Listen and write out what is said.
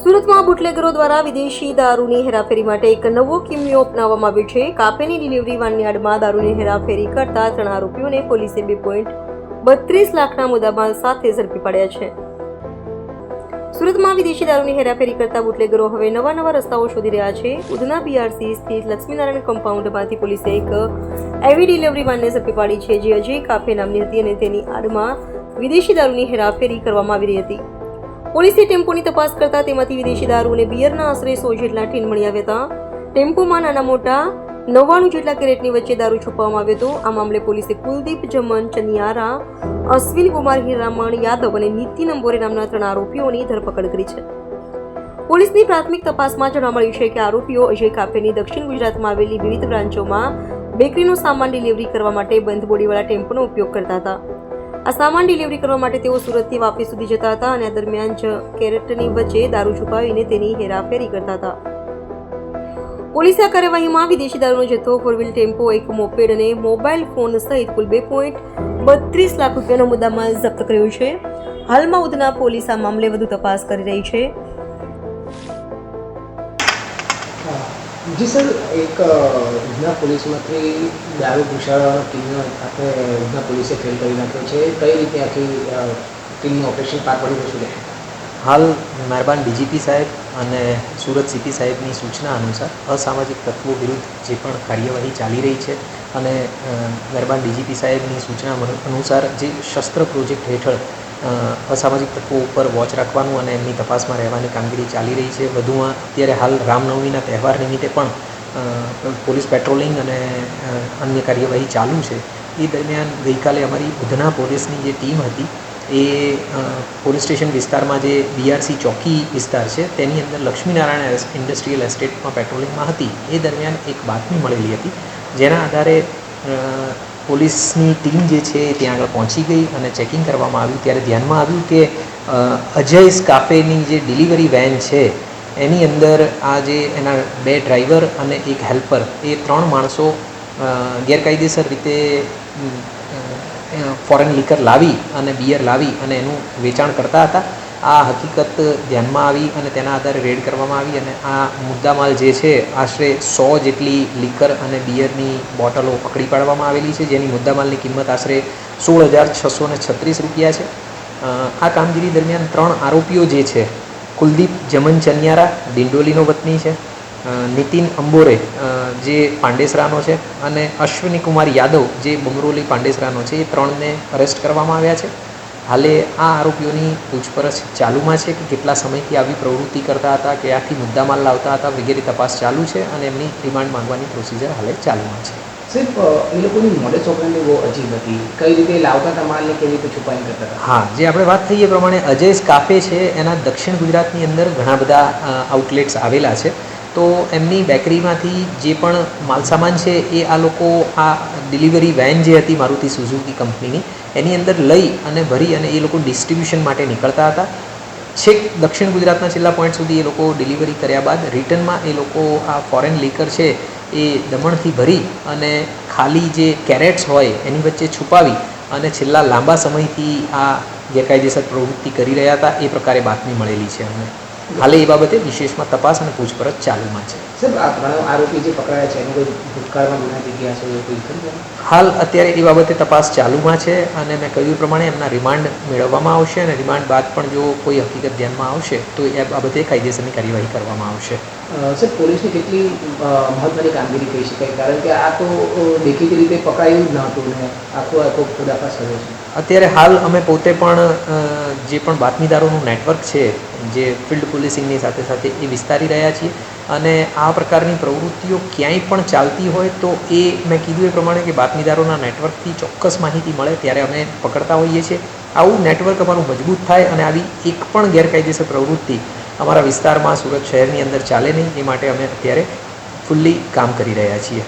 સુરતમાં બુટલેગરો દ્વારા વિદેશી દારૂની હેરાફેરી માટે એક નવો કિમિયો અપનાવવામાં આવ્યો છે. કાફેની ડિલિવરી વાનની આડમાં દારૂની હેરાફેરી કરતા ત્રણ આરોપીઓને પોલીસે બે પોઈન્ટ બત્રીસ લાખના મુદ્દામાલ સાથે ઝડપી પાડ્યા છે. સુરતમાં વિદેશી દારૂની હેરાફેરી કરતા બુટલેગરો હવે નવા નવા રસ્તાઓ શોધી રહ્યા છે. ઉધના બીઆરસી સ્થિત લક્ષ્મીનારાયણ કમ્પાઉન્ડમાંથી પોલીસે એક એવી ડિલિવરી વાનને ઝડપી પાડી છે જે અજય કાફે નામની હતી અને તેની આડમાં વિદેશી દારૂની હેરાફેરી કરવામાં આવી રહી હતી. પોલીસે ટેમ્પોની તપાસ કરતા તેમાંથી વિદેશી દારૂ અને બિયરના આશરે સો જેટલા ઠીન મળી આવ્યા હતા. ટેમ્પોમાં નાના મોટા નવ્વાણું જેટલા કેરેટની વચ્ચે દારૂ છુપાવવામાં આવ્યો હતો. આ મામલે પોલીસે કુલદીપ જમન, ચનિયારા, અશ્વિન કુમાર હિરામણ, યાદવ અને નીતિ નંબોરે નામના ત્રણ આરોપીઓની ધરપકડ કરી છે. પોલીસની પ્રાથમિક તપાસમાં જાણવા મળ્યું છે કે આરોપીઓ અજય કાફેની દક્ષિણ ગુજરાતમાં આવેલી વિવિધ બ્રાન્ચોમાં બેકરીનો સામાન ડિલિવરી કરવા માટે બંધ બોડીવાળા ટેમ્પોનો ઉપયોગ કરતા હતા. આ સામાન ડિલિવરી કરવા માટે તેઓ સુરતથી વાપી સુધી જતા હતા અને દરમિયાન જ કેરેટની વચ્ચે દારૂ છુપાવીને તેની હેરાફેરી કરતા હતા. પોલીસે આ કાર્યવાહીમાં વિદેશી દારૂનો જથ્થો ફોર વ્હીલ ટેમ્પો, એક મોપેડ અને મોબાઈલ ફોન સહિત કુલ બે પોઈન્ટ બત્રીસ લાખ રૂપિયાનો મુદ્દામાલ જપ્ત કર્યો છે. હાલમાં ઉધના પોલીસ આ મામલે વધુ તપાસ કરી રહી છે. જી સર, એક ઉધના પોલીસમાંથી દારૂ ઘુસાડવાનો ટીમનો આપણે ઉધના પોલીસે ફેલ કરી નાખ્યો છે. કઈ રીતે આખી ટીમનું ઓપરેશન પાર પડી રહ્યું છે હાલ મહેરબાન ડીજીપી સાહેબ અને સુરત સીપી સાહેબની સૂચના અનુસાર અસામાજિક તત્વો વિરુદ્ધ જે પણ કાર્યવાહી ચાલી રહી છે અને મહેરબાન ડીજીપી સાહેબની સૂચના અનુસાર જે શસ્ત્ર પ્રોજેક્ટ હેઠળ અસામાજિક તત્વો ઉપર વોચ રાખવાનું અને એમની તપાસમાં રહેવાની કામગીરી ચાલી રહી છે. વધુમાં અત્યારે હાલ રામનવમીના તહેવાર નિમિત્તે પણ પોલીસ પેટ્રોલિંગ અને અન્ય કાર્યવાહી ચાલુ છે. એ દરમિયાન ગઈકાલે અમારી ઉધના પોલીસની જે ટીમ હતી, એ પોલીસ સ્ટેશન વિસ્તારમાં જે બીઆરસી ચોકી વિસ્તાર છે, તેની અંદર લક્ષ્મીનારાયણ ઇન્ડસ્ટ્રીયલ એસ્ટેટમાં પેટ્રોલિંગમાં હતી. એ દરમિયાન એક બાતમી મળેલી હતી, જેના આધારે પોલીસની ટીમ જે છે ત્યાં આગળ પહોંચી ગઈ અને ચેકિંગ કરવામાં આવ્યું. ત્યારે ધ્યાનમાં આવ્યું કે અજયસ કાફેની જે ડિલિવરી વેન છે, એની અંદર આ જે એના બે ડ્રાઈવર અને એક હેલ્પર એ ત્રણ માણસો ગેરકાયદેસર રીતે ફોરેન લીકર લાવી અને બિયર લાવી અને એનું વેચાણ કરતા હતા. આ હકીકત ધ્યાનમાં આવી અને તેના આધારે રેડ કરવામાં આવી અને આ મુદ્દામાલ જે છે, આશરે સો જેટલી લીકર અને બિયરની બોટલો પકડી પાડવામાં આવેલી છે. જેની મુદ્દામાલની કિંમત આશરે સોળ હજાર છસો ને છત્રીસ રૂપિયા છે. આ કામગીરી દરમિયાન ત્રણ આરોપીઓ જે છે, કુલદીપ જમન ચન્યારા દિંડોલીનો વતની છે નીતિન અંબોરે જે પાંડેસરાનો છે અને અશ્વિની કુમાર યાદવ જે બમરોલી પાંડેસરાનો છે, એ ત્રણને અરેસ્ટ કરવામાં આવ્યા છે. હાલે આ આરોપીઓની પૂછપરછ ચાલુમાં છે કે કેટલા સમયથી આવી પ્રવૃત્તિ કરતા હતા કે આથી મુદ્દામાલ લાવતા હતા વગેરે તપાસ ચાલુ છે અને એમની રિમાન્ડ માંગવાની પ્રોસિજર હાલે ચાલુમાં છે. સાહેબ એ લોકોની મોડેસ ઓપરેન્ડી બહુ અજીબ હતી. કઈ રીતે લાવતા હતા માલને કેવી રીતે કરતા હતા? હા જે આપણે વાત થઈ એ પ્રમાણે અજય કાફે છે એના દક્ષિણ ગુજરાતની અંદર ઘણા બધા આઉટલેટ્સ આવેલા છે. તો એમની બેકરીમાંથી જે પણ માલસામાન છે, એ આ લોકો આ ડિલિવરી વેન જે હતી મારુતિ સુઝુકી કંપનીની, એની અંદર લઈ અને ભરી અને એ લોકો ડિસ્ટ્રીબ્યુશન માટે નીકળતા હતા. છેક દક્ષિણ ગુજરાતના છેલ્લા પોઈન્ટ સુધી એ લોકો ડિલિવરી કર્યા બાદ રિટર્નમાં એ લોકો આ ફોરેન લીકર છે, એ દમણથી ભરી અને ખાલી જે કેરેટ્સ હોય એની વચ્ચે છુપાવી અને છેલ્લા લાંબા સમયથી આ ગેરકાયદેસર પ્રવૃત્તિ કરી રહ્યા હતા. એ પ્રકારે બાતમી મળેલી છે અમને. હાલે એ બાબતે વિશેષમાં તપાસ અને પૂછપરછ ચાલુમાં છે. આરોપી જે પકડાયા છે એનો કોઈ ભૂતકાળમાં ગુના જગ્યા છે કોઈ હાલ અત્યારે એ બાબતે તપાસ ચાલુમાં છે અને મેં કહ્યું પ્રમાણે એમના રિમાન્ડ મેળવવામાં આવશે અને રિમાન્ડ બાદ પણ જો કોઈ હકીકત ધ્યાનમાં આવશે તો એ બાબતે કાયદેસરની કાર્યવાહી કરવામાં આવશે. સર પોલીસની કેટલી મહત્વની કામગીરી કહી શકાય? કારણ કે આ તો દેખીતી રીતે પકડાયું જ ને આખો આખો ખુદાપાસ થયો છે. અત્યારે હાલ અમે પોતે પણ જે પણ બાતમીદારોનું નેટવર્ક છે જે ફિલ્ડ પોલીસિંગની સાથે સાથે એ વિસ્તારી રહ્યા છીએ. અને આ પ્રકારની પ્રવૃત્તિઓ ક્યાંય પણ ચાલતી હોય તો એ મેં કીધું એ પ્રમાણે કે બાતમીદારોના નેટવર્કથી ચોક્કસ માહિતી મળે ત્યારે અમે પકડતા હોઈએ છીએ. આવું નેટવર્ક અમારું મજબૂત થાય અને આવી એક પણ ગેરકાયદેસર પ્રવૃત્તિ અમારા વિસ્તારમાં સુરત શહેરની અંદર ચાલે નહીં, એ માટે અમે અત્યારે ફૂલ્લી કામ કરી રહ્યા છીએ.